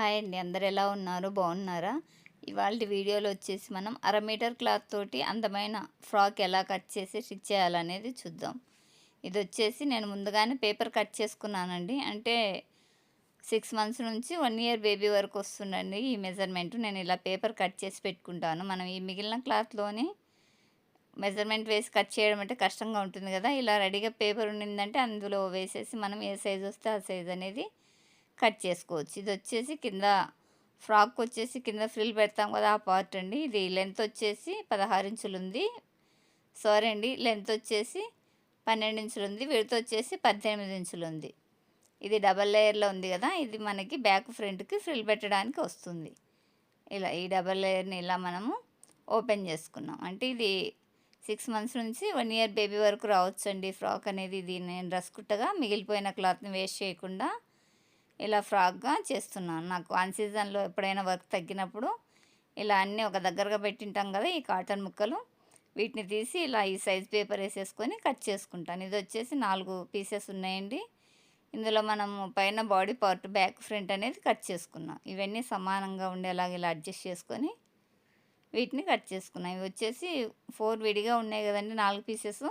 Hi అండి. అందరు ఎలా ఉన్నారు? బాగున్నారా? ఇవాళ వీడియోలో వచ్చేసి మనం అర మీటర్ క్లాత్ తోటి అందమైన ఫ్రాక్ ఎలా కట్ చేసి స్టిచ్ చేయాలనేది చూద్దాం. ఇది వచ్చేసి నేను ముందుగానే పేపర్ కట్ చేసుకున్నానండి. అంటే సిక్స్ మంత్స్ నుంచి వన్ ఇయర్ బేబీ వరకు వస్తుందండి ఈ మెజర్మెంట్. నేను ఇలా పేపర్ కట్ చేసి పెట్టుకుంటాను. మనం ఈ మిగిలిన క్లాత్లోని మెజర్మెంట్ వేసి కట్ చేయడం అంటే కష్టంగా ఉంటుంది కదా. ఇలా రెడీగా పేపర్ ఉండిందంటే అందులో వేసేసి మనం ఏ సైజ్ వస్తే ఆ సైజ్ అనేది కట్ చేసుకోవచ్చు. ఇది వచ్చేసి కింద ఫ్రాక్ వచ్చేసి కింద ఫ్రిల్ పెడతాం కదా ఆ పార్ట్ అండి. ఇది లెంత్ వచ్చేసి పదహారు ఇంచులు ఉంది సారీ అండి లెంత్ వచ్చేసి పన్నెండు ఇంచులు ఉంది విడత వచ్చేసి పద్దెనిమిది ఇంచులు ఉంది ఇది డబల్ లేయర్లో ఉంది కదా ఇది మనకి బ్యాక్ ఫ్రంట్కి ఫ్రిల్ పెట్టడానికి వస్తుంది. ఇలా ఈ డబల్ లేయర్ని ఇలా మనము ఓపెన్ చేసుకున్నాం. అంటే ఇది సిక్స్ మంత్స్ నుంచి వన్ ఇయర్ బేబీ వరకు రావచ్చండి ఫ్రాక్ అనేది. ఇది నేను డ్రెస్ కుట్టగా మిగిలిపోయిన క్లాత్ని వేస్ట్ చేయకుండా ఇలా ఫ్రాక్గా చేస్తున్నాను. నాకు అన్ సీజన్లో ఎప్పుడైనా వర్క్ తగ్గినప్పుడు ఇలా అన్నీ ఒక దగ్గరగా పెట్టింటాం కదా ఈ కాటన్ ముక్కలు. వీటిని తీసి ఇలా ఈ సైజ్ పేపర్ వేసేసుకొని కట్ చేసుకుంటాను. ఇది వచ్చేసి నాలుగు పీసెస్ ఉన్నాయండి. ఇందులో మనం పైన బాడీ పార్ట్ బ్యాక్ ఫ్రంట్ అనేది కట్ చేసుకున్నాం. ఇవన్నీ సమానంగా ఉండేలాగా ఇలా అడ్జస్ట్ చేసుకొని వీటిని కట్ చేసుకున్నాం. ఇవి వచ్చేసి ఫోర్ విడిగా ఉన్నాయి కదండి నాలుగు పీసెస్.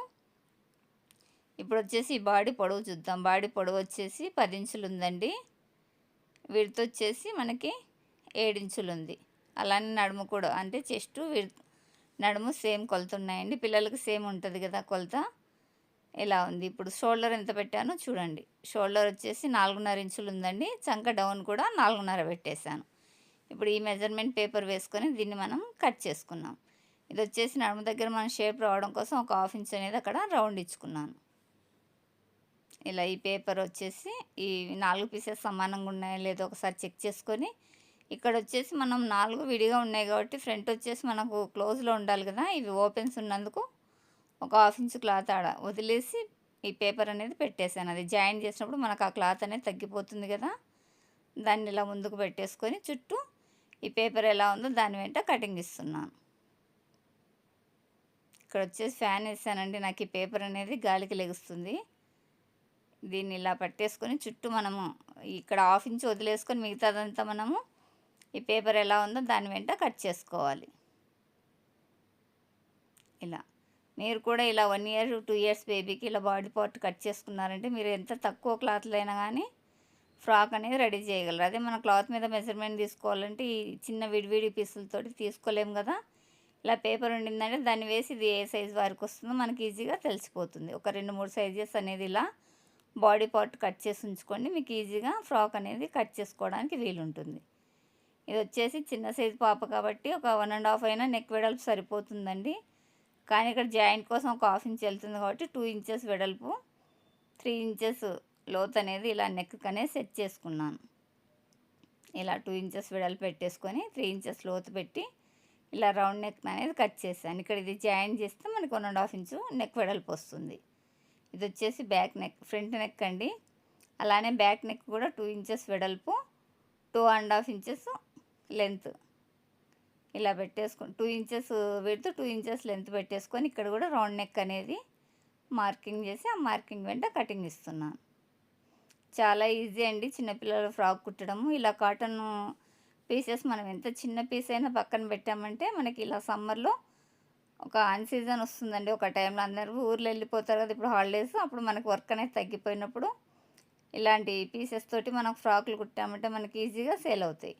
ఇప్పుడు వచ్చేసి ఈ బాడీ పొడవు చూద్దాం. బాడీ పొడవు వచ్చేసి పది ఇంచులు ఉందండి. విడత వచ్చేసి మనకి ఏడించులు ఉంది అలానే నడుము కూడా అంటే చెస్ట్ విడ్ నడుము సేమ్ కొలత ఉన్నాయండి పిల్లలకి సేమ్ ఉంటుంది కదా కొలత. ఇలా ఉంది. ఇప్పుడు షోల్డర్ ఎంత పెట్టానో చూడండి. షోల్డర్ వచ్చేసి నాలుగున్నర ఇంచులు ఉందండి చంక డౌన్ కూడా నాలుగున్నర పెట్టేశాను. ఇప్పుడు ఈ మెజర్మెంట్ పేపర్ వేసుకొని దీన్ని మనం కట్ చేసుకున్నాం. ఇది వచ్చేసి నడుము దగ్గర మనం షేప్ రావడం కోసం ఒక హాఫ్ ఇంచ్ అనేది అక్కడ రౌండ్ ఇచ్చుకున్నాను. ఇలా ఈ పేపర్ వచ్చేసి ఈ నాలుగు పీసెస్ సమానంగా ఉన్నాయో లేదో ఒకసారి చెక్ చేసుకొని ఇక్కడ వచ్చేసి మనం నాలుగు విడిగా ఉన్నాయి కాబట్టి ఫ్రంట్ వచ్చేసి మనకు క్లోజ్లో ఉండాలి కదా. ఇవి ఓపెన్స్ ఉన్నందుకు ఒక హాఫ్ ఇంచ్ క్లాత్ ఆడ వదిలేసి ఈ పేపర్ అనేది పెట్టేశాను. అది జాయిన్ చేసినప్పుడు మనకు ఆ క్లాత్ అనేది తగ్గిపోతుంది కదా. దాన్ని ఇలా ముందుకు పెట్టేసుకొని చుట్టూ ఈ పేపర్ ఎలా ఉందో దాని వెంట కటింగ్ ఇస్తున్నాను. ఇక్కడ వచ్చేసి ఫ్యాన్ వేసానండి. నాకు ఈ పేపర్ అనేది గాలికి లెగుస్తుంది. దీన్ని ఇలా పట్టేసుకొని చుట్టూ మనము ఇక్కడ ఆఫ్ ఇంచ్ వదిలేసుకొని మిగతాదంతా మనము ఈ పేపర్ ఎలా ఉందో దాని వెంట కట్ చేసుకోవాలి. ఇలా. మీరు కూడా ఇలా వన్ ఇయర్ టూ ఇయర్స్ బేబీకి ఇలా బాడీ పార్ట్ కట్ చేసుకున్నారంటే మీరు ఎంత తక్కువ క్లాత్లు అయినా కానీ ఫ్రాక్ అనేది రెడీ చేయగలరు. అదే మన క్లాత్ మీద మెజర్మెంట్ తీసుకోవాలంటే ఈ చిన్న విడివిడి పీసులతోటి తీసుకోలేము కదా. ఇలా పేపర్ ఉండిందంటే దాన్ని వేసి ఇది ఏ సైజ్ వారికి వస్తుందో మనకి ఈజీగా తెలిసిపోతుంది. ఒక రెండు మూడు సైజెస్ అనేది ఇలా బాడీ పార్ట్ కట్ చేసి ఉంచుకోండి మీకు ఈజీగా ఫ్రాక్ అనేది కట్ చేసుకోవడానికి వీలుంటుంది. ఇది వచ్చేసి చిన్న సైజు పాప కాబట్టి ఒక వన్ అండ్ హాఫ్ అయినా నెక్ వెడల్పు సరిపోతుందండి. కానీ ఇక్కడ జాయింట్ కోసం ఒక హాఫ్ ఇంచ్ వెళ్తుంది కాబట్టి టూ ఇంచెస్ వెడల్పు త్రీ ఇంచెస్ లోత్ అనేది ఇలా నెక్ అనేది సెట్ చేసుకున్నాను. ఇలా టూ ఇంచెస్ వెడల్పు పెట్టేసుకొని త్రీ ఇంచెస్ లోతు పెట్టి ఇలా రౌండ్ నెక్ అనేది కట్ చేశాను. ఇక్కడ ఇది జాయిన్ చేస్తే మనకి one and half inch neck వెడల్పు వస్తుంది. ఇది వచ్చేసి బ్యాక్ నెక్ ఫ్రంట్ నెక్ అండి. అలానే బ్యాక్ నెక్ కూడా టూ ఇంచెస్ వెడల్పు two and half inches length ఇలా పెట్టేసుకొని టూ ఇంచెస్ పెడుతూ టూ ఇంచెస్ లెంత్ పెట్టేసుకొని ఇక్కడ కూడా రౌండ్ నెక్ అనేది మార్కింగ్ చేసి ఆ మార్కింగ్ వెంట కటింగ్ ఇస్తున్నాను. చాలా ఈజీ అండి చిన్నపిల్లల ఫ్రాక్ కుట్టడము. ఇలా కాటన్ పీసెస్ మనం ఎంత చిన్న పీస్ అయినా పక్కన పెట్టామంటే మనకి ఇలా సమ్మర్లో ఒక అన్ సీజన్ వస్తుందండి ఒక టైంలో అందరూ ఊర్లో వెళ్ళిపోతారు కదా ఇప్పుడు హాలిడేస్ అప్పుడు మనకు వర్క్ అనేది తగ్గిపోయినప్పుడు ఇలాంటి పీసెస్ తోటి మనం ఫ్రాక్లు కుట్టామంటే మనకి ఈజీగా సేల్ అవుతాయి.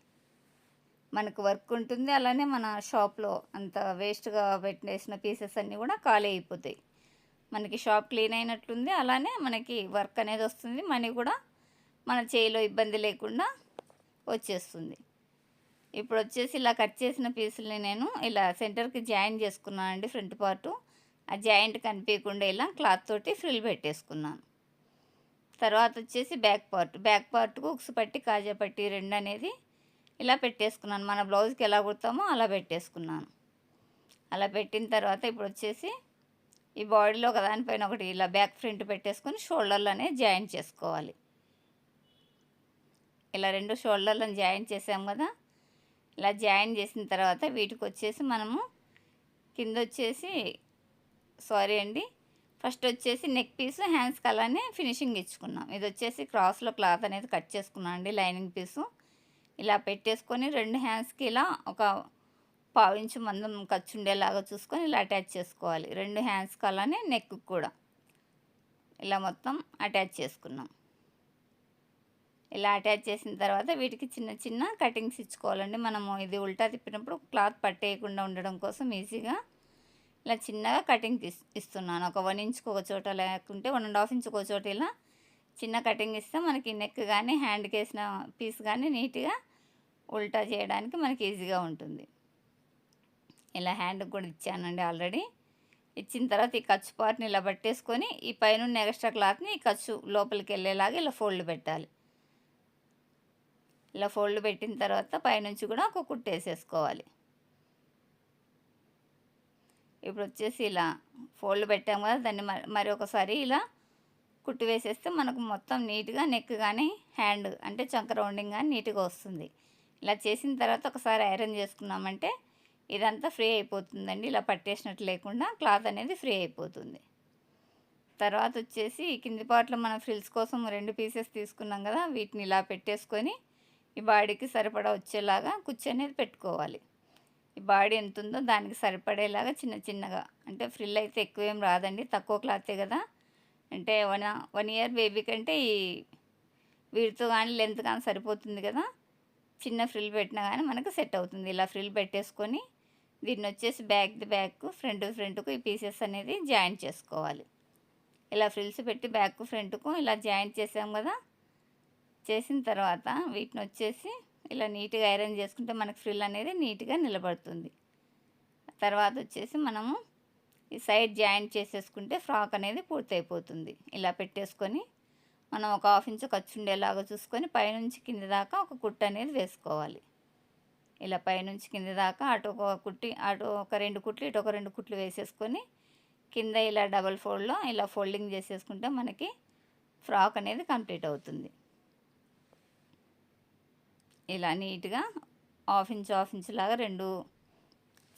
మనకు వర్క్ ఉంటుంది అలానే మన షాప్లో అంత వేస్ట్గా పెట్టేసిన పీసెస్ అన్నీ కూడా ఖాళీ అయిపోతాయి. మనకి షాప్ క్లీన్ అయినట్లుంది అలానే మనకి వర్క్ అనేది వస్తుంది మనీ కూడా మన చేయిలో ఇబ్బంది లేకుండా వచ్చేస్తుంది. ఇప్పుడు వచ్చేసి ఇలా కట్ చేసిన పీసుల్ని నేను ఇలా సెంటర్కి జాయిన్ చేసుకున్నానండి ఫ్రంట్ పార్టు. ఆ జాయింట్ కనిపించకుండా ఇలా క్లాత్ తోటి ఫ్రిల్ పెట్టేసుకున్నాను. తర్వాత వచ్చేసి బ్యాక్ పార్ట్. బ్యాక్ పార్ట్కు ఉక్సు పట్టి కాజా పట్టి రెండు అనేది ఇలా పెట్టేసుకున్నాను. మన బ్లౌజ్కి ఎలా కుడతామో అలా పెట్టేసుకున్నాను. అలా పెట్టిన తర్వాత ఇప్పుడు వచ్చేసి ఈ బాడీలో ఒక దానిపైన ఒకటి ఇలా బ్యాక్ ఫ్రంట్ పెట్టేసుకొని షోల్డర్లోనే జాయింట్ చేసుకోవాలి. ఇలా రెండు షోల్డర్లను జాయింట్ చేసాం కదా ఇలా జాయిన్ చేసిన తర్వాత వీటికి వచ్చేసి మనము కింద వచ్చేసి సారీ అండి ఫస్ట్ వచ్చేసి నెక్ పీస్ హ్యాండ్స్కి అలానే ఫినిషింగ్ ఇచ్చుకున్నాం. ఇది వచ్చేసి క్రాస్లో క్లాత్ అనేది కట్ చేసుకున్నాం అండి లైనింగ్ పీసు. ఇలా పెట్టేసుకొని రెండు హ్యాండ్స్కి ఇలా ఒక పావించు మందం ఖర్చు ఉండేలాగా చూసుకొని ఇలా అటాచ్ చేసుకోవాలి. రెండు హ్యాండ్స్కి అలానే నెక్ కూడా. ఇలా మొత్తం అటాచ్ చేసుకున్నాం. ఇలా అటాచ్ చేసిన తర్వాత వీటికి చిన్న చిన్న కటింగ్స్ ఇచ్చుకోవాలండి. మనము ఇది ఉల్టా తిప్పినప్పుడు క్లాత్ పట్టేయకుండా ఉండడం కోసం ఈజీగా ఇలా చిన్నగా కటింగ్ ఇస్తున్నాను. ఒక వన్ ఇంచ్కి ఒక చోట లేకుంటే వన్ అండ్ హాఫ్ ఇంచ్కి ఒక చోట ఇలా చిన్న కటింగ్ ఇస్తే మనకి నెక్ కానీ హ్యాండ్కి వేసిన పీస్ కానీ నీట్గా ఉల్టా చేయడానికి మనకి ఈజీగా ఉంటుంది. ఇలా హ్యాండ్కి కూడా ఇచ్చానండి ఆల్రెడీ ఇచ్చిన తర్వాత ఈ ఖర్చు పార్ట్ని ఇలా పట్టేసుకొని ఈ పైన ఎక్స్ట్రా క్లాత్ని ఈ ఖర్చు లోపలికి వెళ్ళేలాగా ఇలా ఫోల్డ్ పెట్టాలి. ఇలా ఫోల్డ్ పెట్టిన తర్వాత పైనుంచి కూడా ఒక కుట్టు వేసేసుకోవాలి. ఇప్పుడు వచ్చేసి ఇలా ఫోల్డ్ పెట్టాము కదా దాన్ని మరి ఒకసారి ఇలా కుట్టు వేసేస్తే మనకు మొత్తం నీట్గా నెక్ కానీ హ్యాండ్ అంటే చంక రౌండింగ్ కానీ నీట్గా వస్తుంది. ఇలా చేసిన తర్వాత ఒకసారి ఐరన్ చేసుకున్నామంటే ఇదంతా ఫ్రీ అయిపోతుందండి. ఇలా పట్టేసినట్టు లేకుండా క్లాత్ అనేది ఫ్రీ అయిపోతుంది. తర్వాత వచ్చేసి కింది పాటలో మనం ఫ్రిల్స్ కోసం రెండు పీసెస్ తీసుకున్నాం కదా వీటిని ఇలా పెట్టేసుకొని ఈ బాడీకి సరిపడా వచ్చేలాగా కుర్చీ అనేది పెట్టుకోవాలి. ఈ బాడీ ఎంత ఉందో దానికి సరిపడేలాగా చిన్న చిన్నగా అంటే ఫ్రిల్ అయితే ఎక్కువ ఏం రాదండి తక్కువ క్లాతే కదా. అంటే వన్ వన్ ఇయర్ బేబీ కంటే ఈ వీడితో కానీ లెంత్ కానీ సరిపోతుంది కదా. చిన్న ఫ్రిల్ పెట్టినా కానీ మనకు సెట్ అవుతుంది. ఇలా ఫ్రిల్ పెట్టేసుకొని దీన్ని వచ్చేసి బ్యాక్ ది బ్యాక్ ఫ్రంట్ ఫ్రంట్కు ఈ పీసెస్ అనేది జాయింట్ చేసుకోవాలి. ఇలా ఫ్రిల్స్ పెట్టి బ్యాక్ ఫ్రంట్కు ఇలా జాయింట్ చేసాం కదా చేసిన తర్వాత వీటిని వచ్చేసి ఇలా నీట్గా ఐరన్ చేసుకుంటే మనకు ఫ్రిల్ అనేది నీట్గా నిలబడుతుంది. తర్వాత వచ్చేసి మనము ఈ సైడ్ జాయింట్ చేసేసుకుంటే ఫ్రాక్ అనేది పూర్తయిపోతుంది. ఇలా పెట్టేసుకొని మనం ఒక హాఫ్ ఇంచ్ ఖర్చు ఉండేలాగా చూసుకొని పైనుంచి కింద దాకా ఒక కుట్టు అనేది వేసుకోవాలి. ఇలా పైనుంచి కింద దాకా అటు ఒక కుట్టి అటు ఒక రెండు కుట్లు ఇటు ఒక రెండు కుట్లు వేసేసుకొని కింద ఇలా డబల్ ఫోల్డ్లో ఇలా ఫోల్డింగ్ చేసేసుకుంటే మనకి ఫ్రాక్ అనేది కంప్లీట్ అవుతుంది. ఇలా నీట్గా హాఫ్ ఇంచ్ హాఫ్ ఇంచ్ లాగా రెండు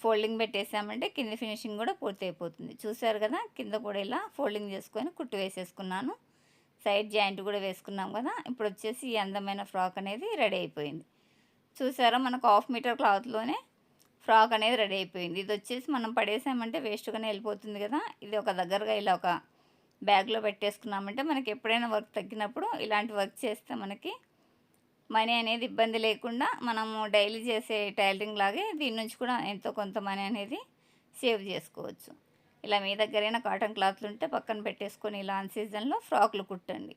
ఫోల్డింగ్ పెట్టేసామంటే కింద ఫినిషింగ్ కూడా పూర్తి అయిపోతుంది. చూసారు కదా కింద కూడా ఇలా ఫోల్డింగ్ చేసుకొని కుట్టు వేసేసుకున్నాను. సైడ్ జాయింట్ కూడా వేసుకున్నాం కదా ఇప్పుడు వచ్చేసి ఈ అందమైన ఫ్రాక్ అనేది రెడీ అయిపోయింది. చూసారా మనకు హాఫ్ మీటర్ క్లాత్లోనే ఫ్రాక్ అనేది రెడీ అయిపోయింది. ఇది వచ్చేసి మనం పడేసామంటే వేస్ట్గానే వెళ్ళిపోతుంది కదా ఇది ఒక దగ్గరగా ఇలా ఒక బ్యాగ్లో పెట్టేసుకున్నామంటే మనకి ఎప్పుడైనా వర్క్ తగ్గినప్పుడు ఇలాంటి వర్క్ చేస్తే మనకి మనీ అనేది ఇబ్బంది లేకుండా మనము డైలీ చేసే టైలరింగ్ లాగే దీని నుంచి కూడా ఎంతో కొంత మనీ అనేది సేవ్ చేసుకోవచ్చు. ఇలా మీ దగ్గరైనా కాటన్ క్లాత్లు ఉంటే పక్కన పెట్టేసుకొని ఇలా అన్ సీజన్లో ఫ్రాక్లు కుట్టండి.